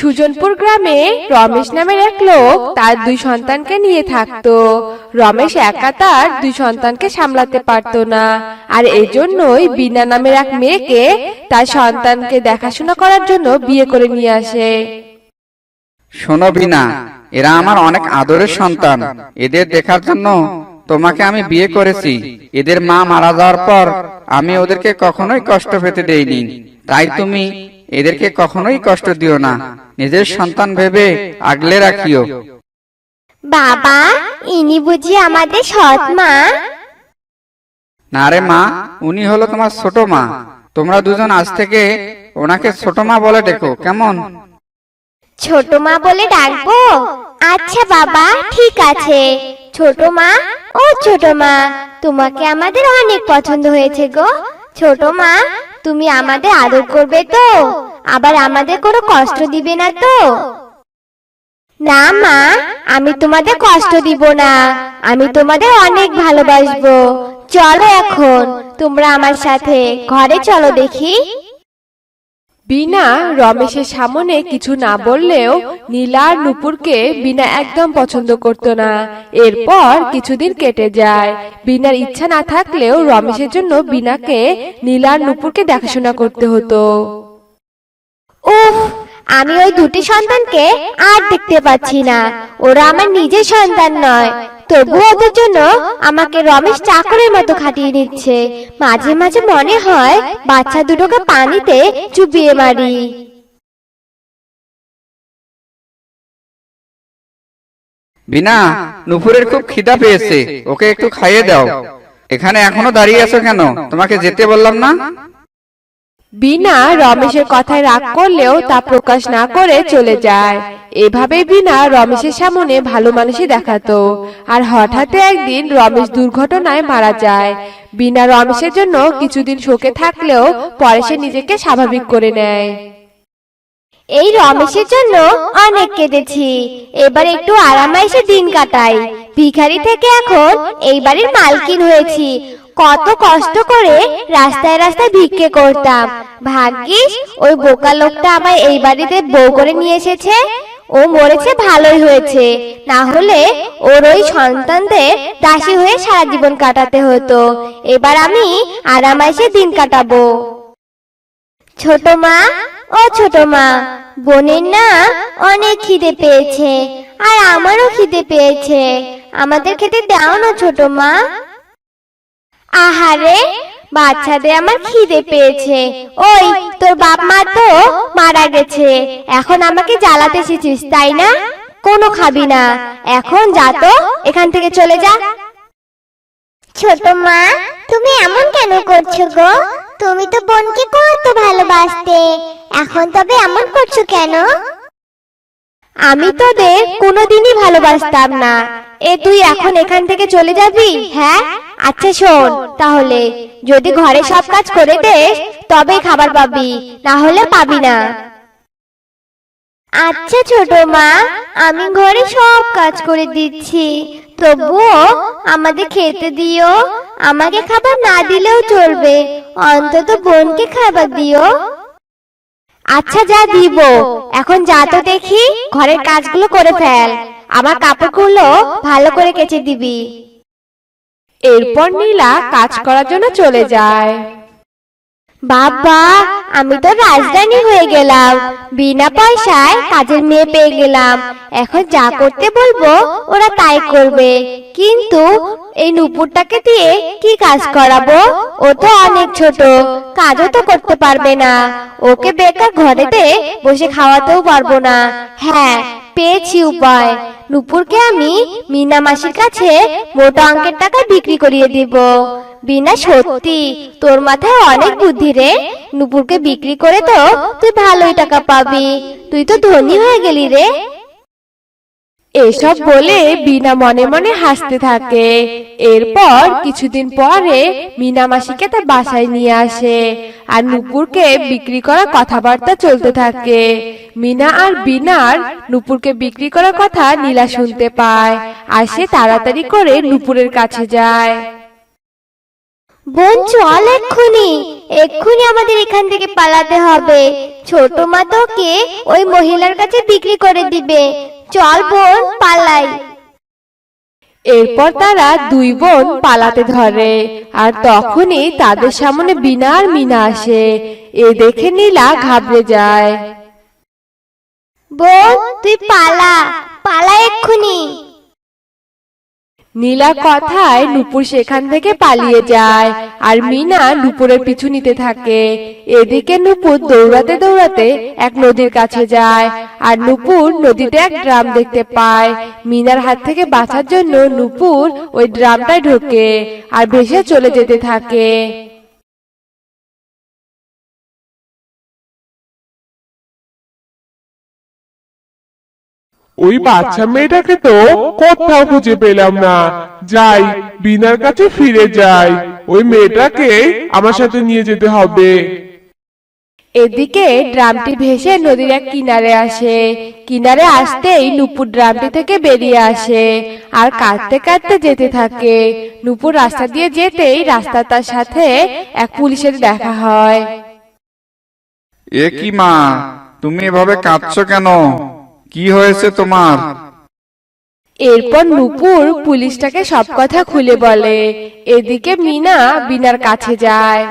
সুজনপুর গ্রামে রমেশ নামের এক লোক তার দুই সন্তানকে নিয়ে থাকতো। রমেশ একা তার দুই সন্তানকে সামলাতে পারতো না। আর এজন্যই বিনা নামের এক মেয়েকে তার সন্তানকে দেখাশোনা করার জন্য বিয়ে করে নিয়ে আসে। শোনো বিনা এরা আমার অনেক আদরের সন্তান। এদের দেখার জন্য তোমাকে আমি বিয়ে করেছি। এদের মা মারা যাওয়ার পর আমি ওদেরকে কখনোই কষ্ট পেতে দেইনি। তাই তুমি এদেরকে কখনোই কষ্ট দিও না। নিজের সন্তান ভেবে আগলে রাখিও। বাবা ইনি বুঝি আমাদের সৎ মা। না রে মা উনি হলো তোমার ছোট মা। তোমরা দুজন আজ থেকে ওনাকে ছোট মা বলে ডেকো কেমন? ছোট মা বলে ডাকবো? আচ্ছা বাবা ঠিক আছে। ছোট মা ও ছোট মা তোমাকে আমাদের অনেক পছন্দ হয়েছে গো। ছোট মা তুমি আমাদের আদর করবে তো? আবার আমাদের কোনো কষ্ট দিবে না তো? না, মা, আমি তোমাদের কষ্ট দিব না। আমি তোমাদের অনেক ভালোবাসবো। চলো এখন, তোমরা আমার সাথে ঘরে চলো দেখি। বিনা রমেশের সামনে কিছু না বললেও নীলা আর নুপুরকে বিনা একদম পছন্দ করত না। এরপর কিছুদিন কেটে যায়। বিনার ইচ্ছা না থাকলেও রমেশের জন্য বিনাকে নীলা আর নুপুরকে দেখাশোনা করতে হতো। আমি ওই দুটি সন্তানকে আর দেখতে পাচ্ছি না। ওরা আমার নিজের সন্তান নয়। তবু ওদের জন্য আমাকে রমেশ চাকরের মতো খাটিয়ে নিচ্ছে মাঝে মাঝে মনে হয় বাচ্চা দুটোকে পানিতে চুবিয়ে মারি। বিনা, নুপুরের খুব খিদা পেয়েছে। ওকে একটু খাইয়ে দাও। এখানে এখনও দাঁড়িয়ে আছো কেন? তোমাকে যেতে বললাম না? বিনা রমেশের কথায় রাগ করলেও তা প্রকাশ না করে চলে যায়। এভাবে বিনা রমেশের সামনে ভালো মানুষই দেখাতো। আর হঠাৎ একদিন রমেশ দুর্ঘটনায় মারা যায়। বিনা রমেশের জন্য কিছুদিন শোকে থাকলেও পরে সে নিজেকে স্বাভাবিক করে নেয়। এই রমেশের জন্য অনেক কেঁদেছি। এবার একটু আরামাইসে দিন কাটাই। ভিখারি থেকে এখন এই বাড়ির মালকিন হয়েছি। কত কষ্ট করে রাস্তায় রাস্তায় ভিক্ষে করতাম। ভাগ্যিস, ওই বোকা লোকটা আবার এই বাড়িতে বউ করে নিয়ে এসেছে। ও মরেছে ভালোই হয়েছে। না হলে ওর ওই সন্তানদের দাসী হয়ে সারা জীবন কাটাতে হতো। এবার আমি আরামাইসে দিন কাটাবো। ছোট মা, ও ছোট মা, বোনের না অনেক খিদে পেয়েছে, আর আমারও খিদে পেয়েছে। আমাদের খেতে দাও না, ছোট মা। আহারে, বাচ্চাদের আমার খিদে পেয়েছে। ওই, তোর বাপ মা তো মারা গেছে। এখন আমাকে জ্বালাতে এসেছিস, তাই না? কোনো খাবি না। এখন যা তো, এখান থেকে চলে যা। ছোট মা, তুমি এমন কেন করছ গো? তুমি তো বোনকে কত ভালোবাসতে। এখন তবে এমন করছ কেন? আমি তোদের কোনোদিনই ভালোবাসতাম না। এ তুই এখন এখান থেকে চলে যাবি? হ্যাঁ? আচ্ছা শোন, তাহলে যদি ঘরে সব কাজ করে দেস, তবেই খাবার পাবি, না হলে পাবি না। আচ্ছা ছোট মা, আমি ঘরে সব কাজ করে দিচ্ছি। তবুও আমাদের খেতে দিও, আমাকে খাবার না দিলেও চলবে। অন্তত বোনকে খাবার দিও। আচ্ছা যা দিব। এখন যা তো দেখি ঘরের কাজগুলো করে ফেল। আমার কাপড়গুলো ভালো করে কেচে দিবি। এরপর নীলা কাজ করার জন্য চলে যায়। বাবা আমি তো রাজধানী হয়ে গেলাম। বিনা পয়সায় কাজের মেয়ে পেয়ে গেলাম। এখন যা করতে বলব, ওরা তাই করবে। কিন্তু এই নুপুরটাকে দিয়ে কি কাজ করাবো? ও তো অনেক ছোট, কাজও তো করতে পারবে না। ওকে বেকার ঘরেতে বসে খাওয়াতেও পারব না। হ্যাঁ পেয়েছি উপায়। নুপুরকে আমি মিনা মাসির কাছে মোটা অঙ্কের টাকা বিক্রি করিয়ে দিব। বিনা সত্যি, তোর মাথায় অনেক বুদ্ধি রে। নুপুরকে বিক্রি করে তো তুই ভালোই টাকা পাবি। তুই তো ধনী হয়ে গেলি রে। এসব বলে বিনা মনে মনে হাসতে থাকে। এরপর কিছুদিন পরে মিনা মাসিকে তার বাসায় নিয়ে আসে আর নুপুরকে বিক্রি করার কথাবার্তা চলতে থাকে। মিনা আর বিনার নুপুরকে বিক্রি করার কথা নীলা শুনতে পায় আর সে তাড়াতাড়ি করে নুপুরের কাছে যায়। বোন, চল এক্ষুনি। এক্ষুনি আমাদের এখান থেকে পালাতে হবে। ছোট মা তোকে ওই মহিলার কাছে বিক্রি করে দিবে। চল বোন পালাই। এরপর তারা দুই বোন পালাতে ধরে আর তখনই তাদের সামনে বিনা আর মিনা আসে। এ দেখে নীলা ঘাবড়ে যায়। বোন তুই পালা পালা এক্ষুনি। নীলা কথায় নুপুর সেখান থেকে পালিয়ে যায় আর মিনা নুপুরের পিছু নিতে থাকে। এদিকে নুপুর দৌড়াতে দৌড়াতে এক নদীর কাছে যায় আর নুপুর নদীতে এক ড্রাম দেখতে পায়। মিনার হাত থেকে বাঁচার জন্য নুপুর ওই ড্রামটায় ঢোকে আর ভেসে চলে যেতে থাকে। ওই বাচ্চা মেয়েটাকে তো কোথাও খুঁজে পেলাম না। যাই বিনার কাছে ফিরে যাই। ওই মেয়েটাকে আমার সাথে নিয়ে যেতে হবে। এদিকে ড্রামটি ভেসে নদীর এক কিনারে আসে। কিনারে আসতেই নুপুর ড্রামটি থেকে বেরিয়ে আসে আর কাঁদতে কাঁদতে যেতে থাকে। নুপুর রাস্তা দিয়ে যেতেই রাস্তা তার সাথে এক পুলিশের দেখা হয়। এ কি মা? তুমি এভাবে কাঁদছো কেন? কি হয়েছে তোমার? এরপর নুপুর পুলিশটাকে সব কথা খুলে বলে এদিকে মিনা বিনার কাছে যায়।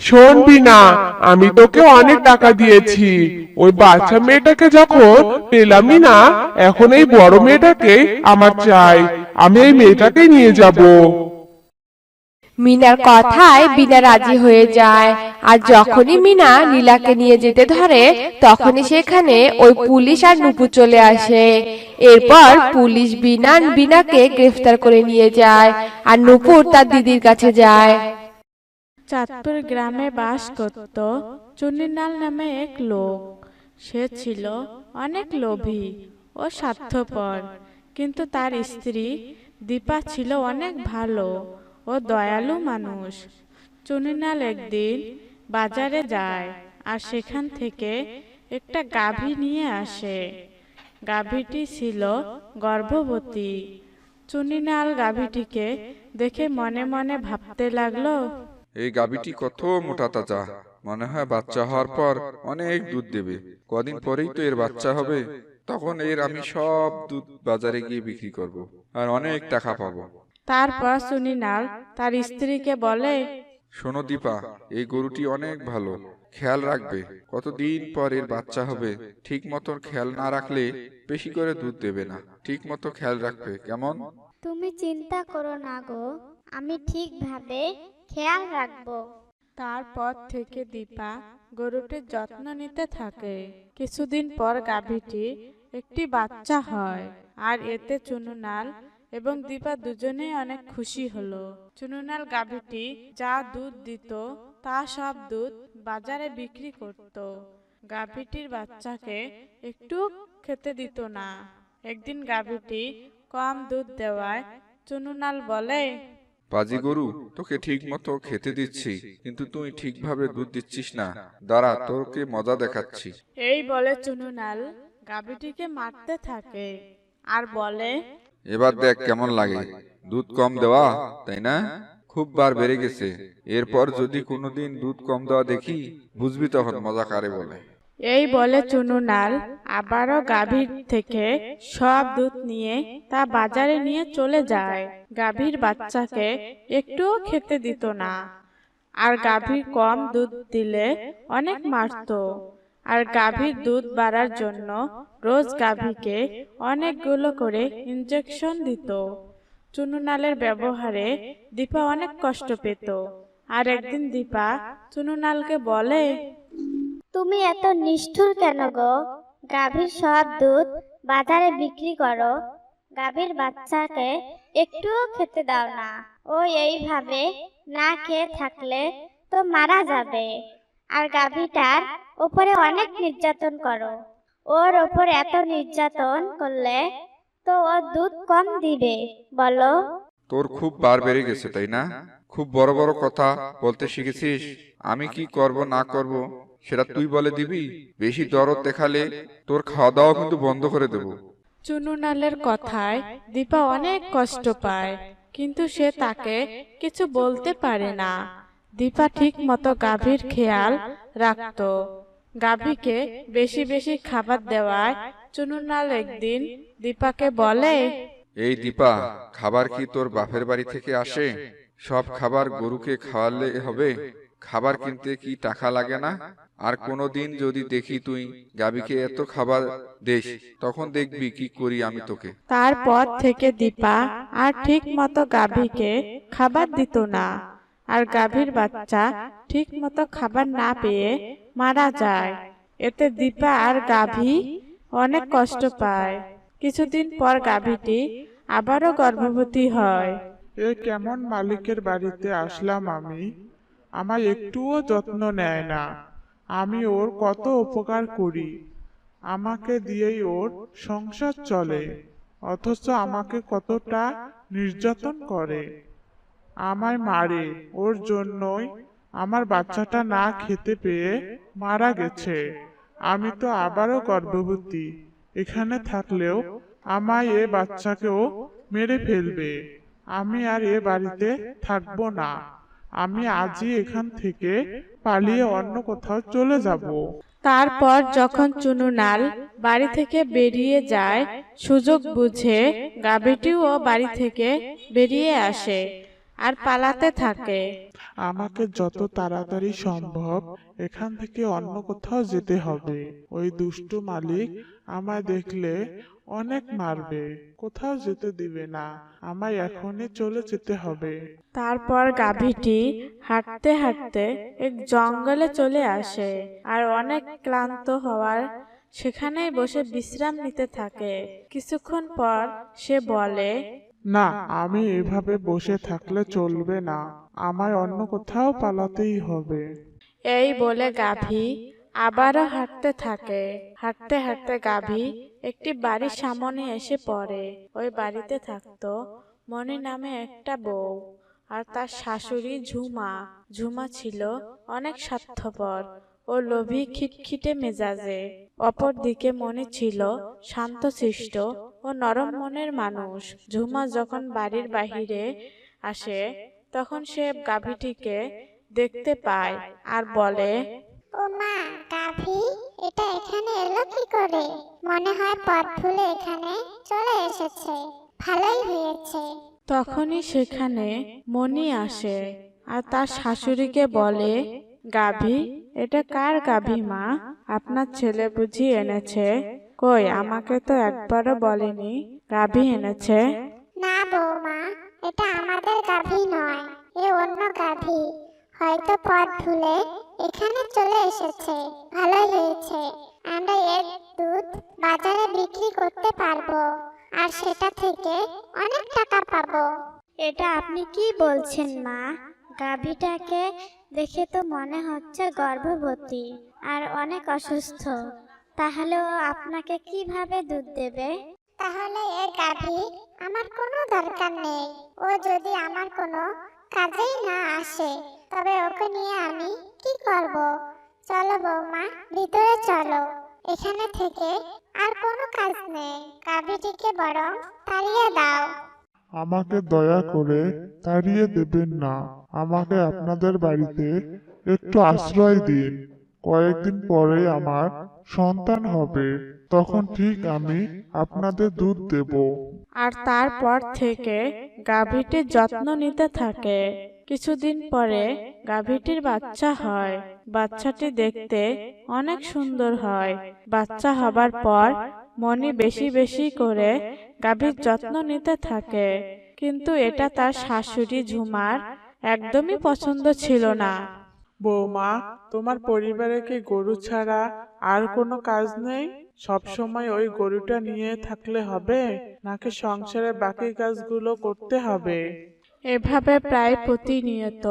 শোন বিনা আমি তোকে অনেক টাকা দিয়েছি। ওই বাচ্চা মেয়েটাকে যখন পেলামই না এখন এই বড় মেয়েটাকে আমার চাই। আমি এই মেয়েটাকে নিয়ে যাব। মিনার কথায় বিনা রাজি হয়ে যায়। আর যখনই মিনা নীলাকে নিয়ে যেতে ধরে তখনই সেখানে ওই পুলিশ আর নুপু চলে আসে। এরপর পুলিশ বিনা বিনাকে গ্রেফতার করে নিয়ে যায় আর নুপুর তার দিদির কাছে যায়। চাঁদপুর গ্রামে বাস করত চুনিনাল নামে এক লোক। সে ছিল অনেক লোভী ও স্বার্থপর কিন্তু তার স্ত্রী দীপা ছিল অনেক ভালো। ও দয়ালু মানুষ, চুনিনাল একদিন বাজারে যায় আর সেখান থেকে একটা গাভী নিয়ে আসে। গাভীটি ছিল গর্ভবতী। চুনিনাল গাভীটিকে দেখে মনে মনে ভাবতে লাগল, এই গাভীটি কত মোটা তাজা। মনে হয় বাচ্চা হওয়ার পর অনেক দুধ দেবে। কদিন পরেই তো এর বাচ্চা হবে। তখন এর আমি সব দুধ বাজারে গিয়ে বিক্রি করব আর অনেক টাকা পাবো। তারপর সুনিনাল তার স্ত্রীকে বলে শোনো দীপা এই গরুটি অনেক ভালো। খেয়াল রাখবে। কতদিন পর এর বাচ্চা হবে। ঠিক মতন খেয়াল না রাখলে বেশি করে দুধ দেবে না। ঠিক মতো খেয়াল রাখবে কেমন? তুমি চিন্তা করো না গো। আমি ঠিকভাবে খেয়াল রাখব। তারপর থেকে দীপা গরুটির যত্ন নিতে থাকে। কিছুদিন পর গাভীটি একটি বাচ্চা হয়। আর এতে চুনুনাল এবং দীপা দুজনেই অনেক খুশি হলো। চুনুনাল গাভীটি যা দুধ দিত তা সব দুধ বাজারে বিক্রি করত। গাভীটির বাচ্চাকে একটু খেতে দিত না। একদিন গাভীটি কম দুধ দেওয়ায় চুনুনাল বলে বাজি গরু তোকে ঠিক মতো খেতে দিচ্ছি কিন্তু তুই ঠিকভাবে দুধ দিচ্ছিস না। দাঁড়া তোকে মজা দেখাচ্ছি। এই বলে চুনুনাল গাভীটিকে মারতে থাকে আর বলে এবার দেখ কেমন লাগে। দুধ কম দেওয়া, তাই না? খুব বার বেড়ে গেছে। এরপর যদি কোনোদিন দুধ কম দেওয়া দেখি, বুঝবি তখন মজা কারে বলে। এই বলে চুনু নাল, আবারও গাভীর থেকে সব দুধ নিয়ে তা বাজারে নিয়ে চলে যায়। গাভীর বাচ্চাকে একটুও খেতে দিত না। আর গাভীর কম দুধ দিলে অনেক মারতো। আর গাভীর দুধ বাড়ার জন্য রোজ গাভীকে অনেকগুলো করে ইঞ্জেকশন দিত। চুনুনালের ব্যবহারে দীপা অনেক কষ্ট পেত। আর একদিন দীপা চুনুনালকে বলে তুমি এত নিষ্ঠুর কেন গো? গাভীর সব দুধ বাজারে বিক্রি করো। গাভীর বাচ্চাকে একটুও খেতে দাও না। ও এইভাবে না খেয়ে থাকলে তো মারা যাবে। আর গাভীটার উপরে অনেক নির্যাতন করো। ওর ওপর এত নির্যাতন করলে তো ও দুধ কম দিবে বলো। তোর খুব বার বেড়ে গেছে তাই না? খুব বড় বড় কথা বলতে শিখেছিস। আমি কি করব না করব সেটা তুই বলে দিবি? বেশি দরদ দেখালে তোর খাওয়া দাওয়া কিন্তু বন্ধ করে দেব। চুনুনালের কথায় দীপা অনেক কষ্ট পায় কিন্তু সে তাকে কিছু বলতে পারে না। দীপা ঠিক মতো গাভীর খেয়াল রাখতো। গাভীকে বেশি বেশি খাবার দেওয়ায় চুনুনাল একদিন দীপাকে বলে এই দীপা খাবার কি তোর বাপের বাড়ি থেকে আসে? সব খাবার গরুকে খাওয়ালে হবে। খাবার কিনতে কি টাকা লাগে না? আর কোনোদিন যদি দেখি তুই গাবিকে এত খাবার দেস তখন দেখবি কি করি আমি তোকে। তারপর থেকে দীপা আর ঠিক মতো গাভীকে খাবার দিত না। আর গাভীর বাচ্চা ঠিক মতো খাবার না পেয়ে মারা যায়। এতে দীপা আর গাভী অনেক কষ্ট পায়। কিছুদিন পর গাভীটি আবারও গর্ভবতী হয়। এ কেমন মালিকের বাড়িতে আসলাম আমি? আমার একটুও যত্ন নেয় না। আমি ওর কত উপকার করি। আমাকে দিয়েই ওর সংসার চলে। অথচ আমাকে কতটা নির্যাতন করে। আমায় মারে। ওর জন্যই আমার বাচ্চাটা না খেতে পেয়ে মারা গেছে। আমি তো আবারও গর্ভবতী। এখানে থাকলেও আমায় এ বাচ্চাকেও মেরে ফেলবে। আমি আর এ বাড়িতে থাকব না। আমি আজই এখান থেকে পালিয়ে অন্য কোথাও চলে যাব। তারপর যখন চুনুনাল বাড়ি থেকে বেরিয়ে যায়, সুযোগ বুঝে গাভীটিও বাড়ি থেকে বেরিয়ে আসে। আর পালাতে থাকে। আমাকে যত তাড়াতাড়ি সম্ভব এখান থেকে অন্য কোথাও যেতে হবে। ওই দুষ্টু মালিক আমায় দেখলে অনেক মারবে। কোথাও যেতে দিবে না। আমায় এখনই চলে যেতে হবে। তারপর গাভীটি হাঁটতে হাঁটতে এক জঙ্গলে চলে আসে আর অনেক ক্লান্ত হওয়ার সেখানেই বসে বিশ্রাম নিতে থাকে। কিছুক্ষণ পর সে বলে না আমি এভাবে বসে থাকলে চলবে না। আমায় অন্য কোথাও পালাতেই হবে। এই বলে গাভী আবারও হাঁটতে থাকে। হাঁটতে হাঁটতে গাভী একটি বাড়ির সামনে এসে পড়ে। ওই বাড়িতে থাকতো মনি নামে একটা বউ। আর তার শাশুড়ি ঝুমা। ঝুমা ছিল অনেক স্বার্থপর। ও লোভী খিটখিটে মেজাজে। অপরদিকে মনে ছিল শান্তশিষ্ট ও নরম মনের মানুষ। ঝুমা যখন বাড়ির বাহিরে আসে তখন সে গাভীটিকে দেখতে পায় আর বলে ও মা গাভী এটা এখানে এলো কি করে? মনে হয় পথ ভুলে এখানে চলে এসেছে। ভালোই হয়েছে। তখনই সেখানে মনি আসে আর তার শাশুড়িকে বলে গাভী? এটা কার গাভী মা? আপনার ছেলে বুঝি এনেছে। কই আমাকে তো একবারও বলেনি। গাভী এনেছে। না বৌমা এটা আমাদের গাভী নয় এ অন্য গাভী। হয়তো পথ ভুলে এখানে চলে এসেছে। ভালোই হয়েছে। আমরা এর দুধ বাজারে বিক্রি করতে পারব আর সেটা থেকে অনেক টাকা পাবো। এটা আপনি কি বলছেন মা? গাভীটাকে দেখে তো মনে হচ্ছে গর্ভবতী আর অনেক অসুস্থ। তাহলে ও আপনাকে কীভাবে দুধ দেবে? তাহলে এ গাভী, আমার কোনো দরকার নেই। ও যদি আমার কোনো কাজেই না আসে, তবে ওকে নিয়ে আমি কি করব? চলো বৌমা, ভিতরে চলো। এখানে থেকে আর কোনো কাজ নেই। গাভীটিকে বরং তাড়িয়ে দাও। আমাকে দয়া করে তাড়িয়ে দেবেন না। আমাকে আপনাদের বাড়িতে একটু আশ্রয় দিন। কয়েকদিন পরে আমার সন্তান হবে। তখন ঠিক আমি আপনাদের দুধ দেব। আর তারপর থেকে গাভীটির যত্ন নিতে থাকে। কিছুদিন পরে গাভীটির বাচ্চা হয়। বাচ্চাটি দেখতে অনেক সুন্দর হয়। বাচ্চা হবার পর মনি বেশি বেশি করে গাভীর যত্ন নিতে থাকে। কিন্তু এটা তার শাশুড়ি ঝুমার একদমই পছন্দ ছিল না। বৌমা তোমার পরিবারে কি গরু ছাড়া আর কোনো কাজ নেই? সব সময় ওই গরুটা নিয়ে থাকলে হবে? নাকি সংসারে বাকি কাজগুলো করতে হবে? এভাবে প্রায় প্রতিনিয়ত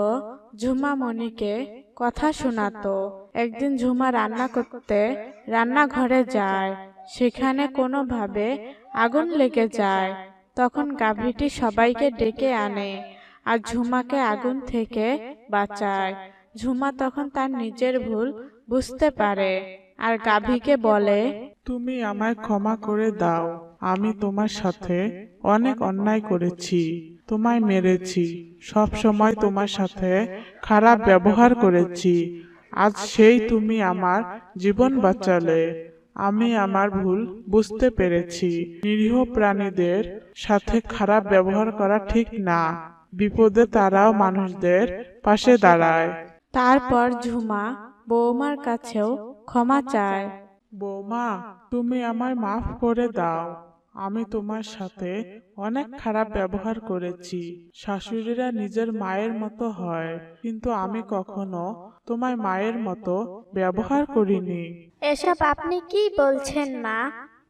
ঝুমা মনিকে কথা শোনাতো। একদিন ঝুমা রান্না করতে রান্নাঘরে যায়। সেখানে কোনোভাবে আগুন লেগে যায়। তখন গাভীটি সবাইকে ডেকে আনে আর ঝুমাকে আগুন থেকে বাঁচায়। ঝুমা তখন তার নিজের ভুল বুঝতে পারে আর গাভীকে বলে তুমি আমায় ক্ষমা করে দাও। আমি তোমার সাথে অনেক অন্যায় করেছি। তোমায় মেরেছি। সব সময় তোমার সাথে খারাপ ব্যবহার করেছি। আজ সেই তুমি আমার জীবন বাঁচালে। আমি আমার ভুল বুঝতে পেরেছি। নিরীহ প্রাণীদের সাথে খারাপ ব্যবহার করা ঠিক না। বিপদে তারাও মানুষদের পাশে দাঁড়ায়। তারপর ঝুমা বৌমার কাছেও ক্ষমা চায়। বৌমা তুমি আমায় মাফ করে দাও। আমি তোমার সাথে অনেক খারাপ ব্যবহার করেছি। শাশুড়িরা নিজের মায়ের মতো হয়। কিন্তু আমি কখনো তোমায় মায়ের মতো ব্যবহার করিনি। এসব আপনি কি বলছেন মা?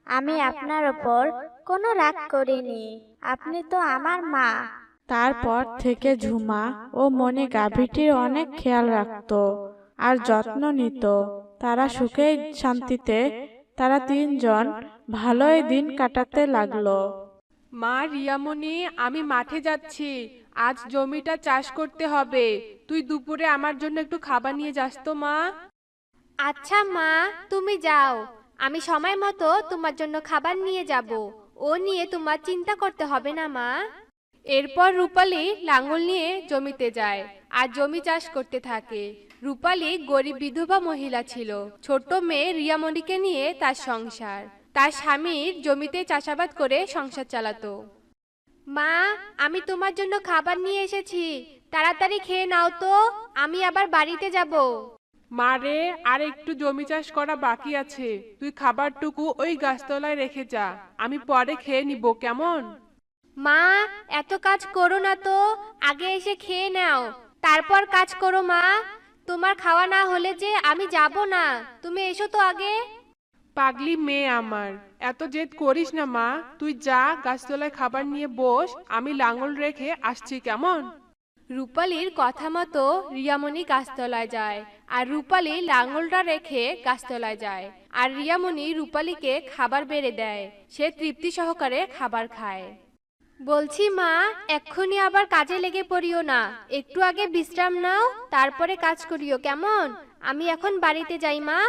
আমি আপনার ওপর কোনো রাগ করিনি। আপনি তো আমার মা। তারপর থেকে ঝুমা ও মনে গাভীটির অনেক খেয়াল রাখতো আর যত্ন নিত। তারা সুখে শান্তিতে তারা তিনজন ভালোই দিন কাটাতে লাগল। মা রিয়ামণি আমি মাঠে যাচ্ছি। আজ জমিটা চাষ করতে হবে। তুই দুপুরে আমার জন্য একটু খাবার নিয়ে যাস তো মা। আচ্ছা মা, তুমি যাও। আমি সময় মতো তোমার জন্য খাবার নিয়ে যাব। ও নিয়ে তোমার চিন্তা করতে হবে না, মা। এরপর রূপালী লাঙ্গল নিয়ে জমিতে যায় আর জমি চাষ করতে থাকে। রূপালি গরিব বিধবা মহিলা ছিল। ছোট্ট মেয়ে রিয়ামণিকে নিয়ে তার সংসার। তার স্বামীর জমিতে চাষাবাদ করে সংসার চালাতো। মা, আমি তোমার জন্য খাবার নিয়ে এসেছি। তাড়াতাড়ি খেয়ে নাও তো। আমি আবার বাড়িতে যাব। মারে আর একটু জমি চাষ করা বাকি আছে। তুই খাবারটুকু ওই গাছতলায় রেখে যা। আমি পরে খেয়ে নিব কেমন? মা এত কাজ করো না তো। আগে এসে খেয়ে নাও। তারপর কাজ করো মা। তোমার খাওয়া না হলে যে আমি যাব না। তুমি এসো তো আগে। পাগলি মেয়ে আমার এত জেদ করিস না মা। তুই যা গাছতলায় খাবার নিয়ে বস। আমি লাঙল রেখে আসছি কেমন? রূপালীর কথা মতো রিয়ামণি গাছতলায় যায়, আর রূপালী লাঙ্গলটা রেখে গাছতলায় যায়, আর রিয়ামণি রূপালীকে খাবার বেড়ে দেয়, সে তৃপ্তি সহকারে খাবার খায়। বলছি মা, এক্ষুনি আবার কাজে লেগে পড়িও না, একটু আগে বিশ্রাম নাও, তারপরে কাজ করিও, কেমন? আমি এখন বাড়িতে যাই মা।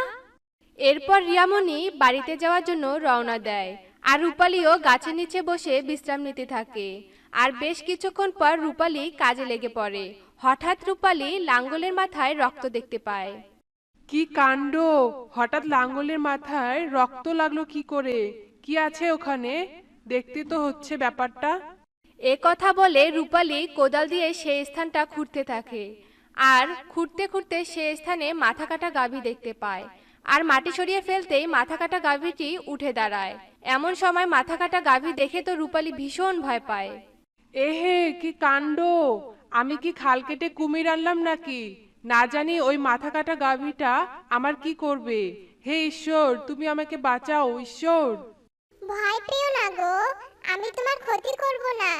এরপর রিয়ামণি বাড়িতে যাওয়ার জন্য রওনা দেয়, আর রূপালীও গাছের নিচে বসে বিশ্রাম নিতে থাকে। আর বেশ কিছুক্ষণ পর রূপালি কাজে লেগে পড়ে। হঠাৎ রূপালী লাঙ্গলের মাথায় রক্ত দেখতে পায়। কি কাণ্ড? হঠাৎ লাঙ্গলের মাথায় রক্ত লাগল কি করে? কি আছে ওখানে? দেখতে তো হচ্ছে ব্যাপারটা। এ কথা বলে রূপালি কোদাল দিয়ে সেই স্থানটা খুঁড়তে থাকে। আর খুঁড়তে খুঁড়তে সে স্থানে মাথা কাটা গাভী দেখতে পায়। আর মাটি সরিয়ে ফেলতেই মাথা কাটা গাভীটি উঠে দাঁড়ায়। এমন সময় মাথা কাটা গাভী দেখে তো রূপালী ভীষণ ভয় পায়। এহে, কি কাণ্ড? আমি কি খাল কেটে কুমির আনলাম নাকি? না জানি ওই মাথা কাটা গাভীটা আমার কি করবে। হে ঈশ্বর, তুমি আমাকে বাঁচাও, ঈশ্বর। ভয় পেও না গো, আমি তোমার ক্ষতি করব না।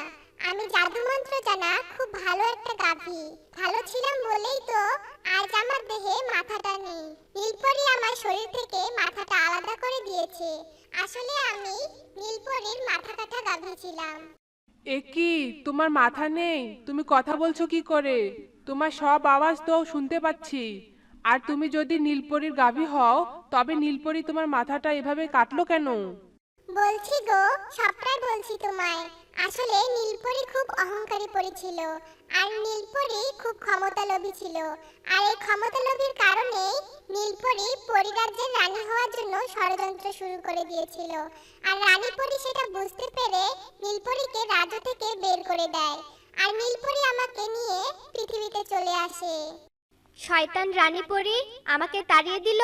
আমি জাদু মন্ত্র জানা খুব ভালো একটা গাভী। ভালো ছিলাম বলেই তো আজ আমার দেহে মাথাটা নেই। নীলপরি আমার শরীর থেকে মাথাটা আলাদা করে দিয়েছে। আসলে আমি নীলপরির মাথা কাটা গাভী ছিলাম। এ কি, তোমার মাথা নেই? তুমি কথা বলছো কি করে? তোমার সব আওয়াজ তো শুনতে পাচ্ছি। আর তুমি যদি নীলপরির গাভী হও, তবে নীলপরি তোমার মাথাটা এভাবে কাটলো কেন? বলছি গো, সবটাই বলছি তোমায়। আসলে নীলপরি খুব অহংকারী পরি ছিল, আর নীলপরি খুব ক্ষমতালোভী ছিল। আর এই ক্ষমতালোভীর কারণে নীলপরি পরিরাজ্যের রানী হওয়ার জন্য ষড়যন্ত্র শুরু করে দিয়েছিল। আর রানী পরি সেটা বুঝতে পেরে নীলপরিকে রাজ্য থেকে বের করে দেয়। আর নীলপরি আমাকে নিয়ে পৃথিবীতে চলে আসে। শয়তান রানী পরি আমাকে তাড়িয়ে দিল,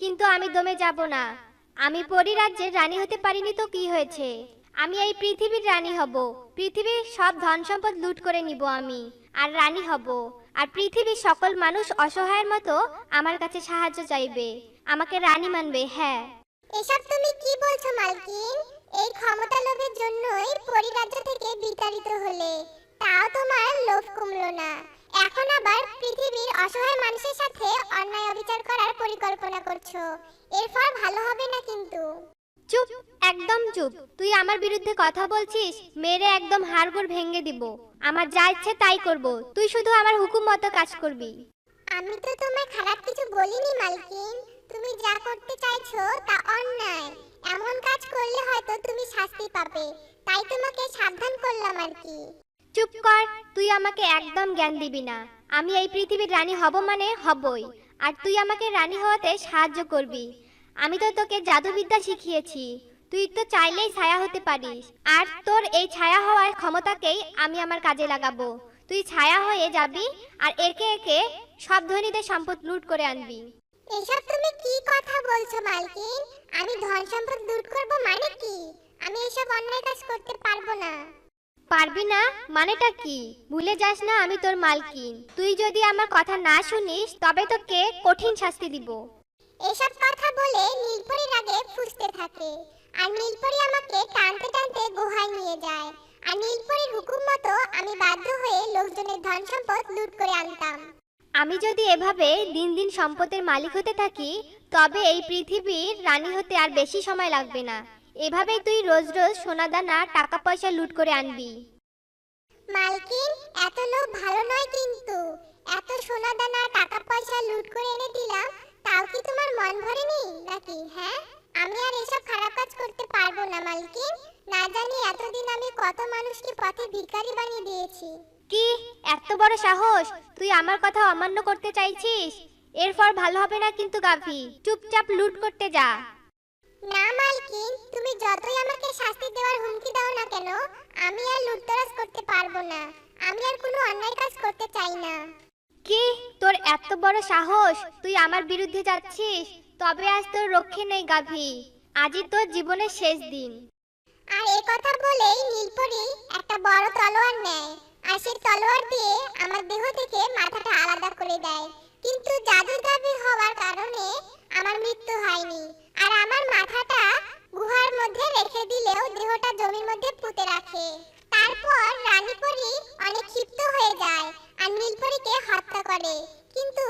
কিন্তু আমি দমে যাব না। আমি পরি রাজ্যের রানী হতে পারিনি তো কি হয়েছে? আমি এই পৃথিবীর রানী হব। পৃথিবীর সব ধন সম্পদ লুট করে নিব আমি, আর রানী হব। আর পৃথিবীর সকল মানুষ অসহায়ের মতো আমার কাছে সাহায্য চাইবে। আমাকে রানী মানবে হ্যাঁ। এসব তুমি কি বলছো, মালকিন? এই ক্ষমতা লোভের জন্যই পরিরাজ্য থেকে বিতাড়িত হলে, তাও তোমার লোভ কমলো না। এখন আবার পৃথিবীর অসহায় মানুষের সাথে অন্যায় অবিচার করার পরিকল্পনা করছ। এর ফল ভালো হবে না কিন্তু। চুপ একদম চুপ। তুই আমার বিরুদ্ধে কথা বলছিস মেরে একদম হাড়গোড় ভেঙে দিব। আমার যা ইচ্ছে তাই করব। তুই শুধু আমার হুকুম মতো কাজ করবি। আমি তো তোমায় খারাপ কিছু বলিনি মালকিন। তুমি যা করতে চাইছো তা অন্যায়। এমন কাজ করলে হয়তো তুমি শাস্তি পাবে। তাই তোমাকে সাবধান করলাম আর কি। চুপ কর তুই আমাকে একদম জ্ঞান দিবি না। আমি এই পৃথিবীর রানী হব মানে হবই। আর তুই আমাকে রানী হওয়াতে সাহায্য করবি। আমি তো তোকে জাদুবিদ্যা শিখিয়েছি। তুই তো চাইলেই ছায়া হতে পারিস। আর তোর এই ছায়া হওয়ার ক্ষমতাকেই আমি আমার কাজে লাগাবো। তুই ছায়া হয়ে যাবি আর একে একে সব ধনীদের সম্পদ লুট করে আনবি। এসব তুমি কি কথা বলছো মালকিন? আমি ধন সম্পদ দূর করব মানে কি? আমি এসব অন্যায় কাজ করতে পারব না। পারবি না? মানেটা কি? ভুলে যাস না আমি তোর মালকিন। তুই যদি আমার কথা না শুনিস তবে তোকে কঠিন শাস্তি দিব। এসব কথা বলে নীলপরির আগে ফুসতে থাকে। আর নীলপরি আমাকে টানতে টানতে গুহায় নিয়ে যায়। আর নীলপরির হুকুম মতো আমি বাধ্য হয়ে লোকজনের ধন সম্পদ লুট করে আনতাম। আমি যদি এভাবে দিন দিন সম্পদের মালিক হতে থাকি তবে এই পৃথিবীর রানী হতে আর বেশি সময় লাগবে না। এভাবেই তুই রোজ রোজ সোনা দানা টাকা পয়সা লুট করে আনবি। মালকিন এত লোক ভালো নয় কিন্তু। এত সোনা দানা টাকা পয়সা লুট করে এনে দিলাম তাও কি তোমার মন ভরেনি নাকি হ্যাঁ? আমি আর এসব খারাপ কাজ করতে পারব না মালকিন। না জানি এতদিন আমি কত মানুষকে পথে ভিখারি বানিয়ে দিয়েছি। কি? এত বড় সাহস? তুই আমার কথা অমান্য করতে চাইছিস? এরপর ভালো হবে না কিন্তু গাভী। চুপচাপ লুট করতে যা। না মালকিন তুমি যতই আমাকে শাস্তি দেওয়ার হুমকি দাও না কেন আমি আর লুটতরাজ করতে পারব না। আমি আর কোনো অন্যায় কাজ করতে চাই না। কি? এত বড় সাহস, তুই আমার বিরুদ্ধে যাচ্ছিস। তবে আজ তোর রক্ষে নেই, গাভী। আজই তোর জীবনের শেষ দিন। আর এই কথা বলেই নীলপরি একটা বড় তলোয়ার নেয়। আর সেই তলোয়ার দিয়ে আমার দেহ থেকে মাথাটা আলাদা করে দেয়। কিন্তু জাদুদাবি হওয়ার কারণে আমার মৃত্যু হয়নি। আর আমার মাথাটা গুহার মধ্যে রেখে দিলেও দেহটা জমির মধ্যে পুঁতে রাখে। তারপর রানীপরি অনেক ক্ষিপ্ত হয়ে যায় আর নীলপরিকে হত্যা করে। কিন্তু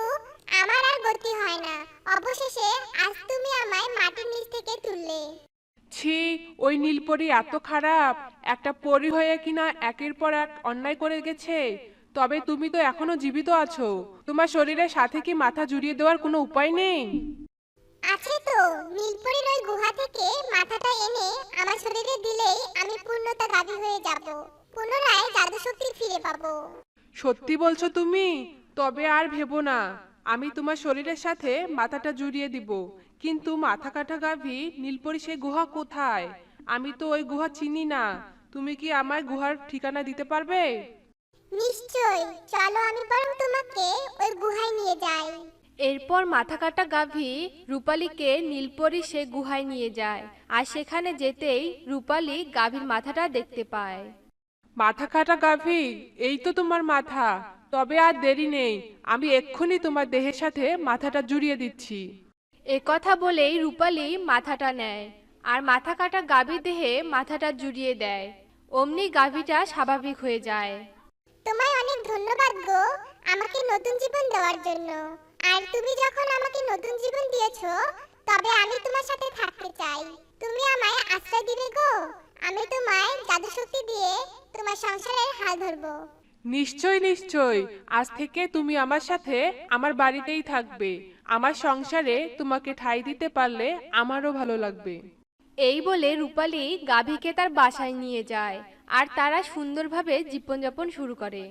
আমার আর গতি হয় না। অবশেষে আজ তুমি আমায় মাটির নিচ থেকে তুললে। ছি ওই নীলপরি এত খারাপ একটা পরি হয়ে কিনা একের পর এক অন্যায় করে গেছে। তবে তুমি তো এখনও জীবিত আছো। তোমার শরীরের সাথে কি মাথা জুড়িয়ে দেওয়ার কোনো উপায় নেই? আছে তো নীলপরির ওই গুহা থেকে মাথাটা এনে আমার শরীরে দিলেই আমি পূর্ণতা দাবি হয়ে যাব। পুনরায় জাদু শক্তি ফিরে পাবো। সত্যি বলছো তুমি? তবে আর ভেবো না। আমি তোমার শরীরের সাথে মাথাটা জুড়িয়ে দিব। কিন্তু মাথা কাটা গাভী নীলপরি সে গুহা কোথায়? আমি তো ওই গুহা চিনি না। তুমি কি আমার গুহার ঠিকানা দিতে পারবে? নিশ্চয়। চলো আমি বরং তোমাকে ওই গুহায় নিয়ে যাই। এরপর মাথা কাটা গাভী রূপালীকে নীলপরি সে গুহায় নিয়ে যায়। আর সেখানে যেতেই রূপালী গাভীর মাথাটা দেখতে পায়। মাথা কাটা গাভী এই তো তোমার মাথা। তবে আর দেরি নেই আমি এক্ষুনি তোমার দেহের সাথে মাথাটা জুড়িয়ে দিচ্ছি। এ কথা বলেই রূপালী মাথাটা নেয় আর মাথা কাটা গাভীর দেহে মাথাটা জুড়িয়ে দেয়। অমনি গাভীটা স্বাভাবিক হয়ে যায়। তোমায় অনেক ধন্যবাদ গো আমাকে নতুন জীবন দেওয়ার জন্য। আর তুমি যখন আমাকে নতুন জীবন দিয়েছ তবে আমি তোমার সাথে থাকতে চাই। তুমি আমায় আশ্রয় দিবে গো আমি তোমায় জাদু শক্তি দিয়ে তোমার সংসারের হাল ধরবো। নিশ্চয় নিশ্চয়। আজ থেকে তুমি আমার সাথে আমার বাড়িতেই থাকবে। আমার সংসারে তোমাকে ঠাঁই দিতে পারলে আমারও ভালো লাগবে। এই বলে রূপালী গাভীকে তার বাসায় নিয়ে যায়, আর তারা সুন্দরভাবে জীবনযাপন শুরু করে।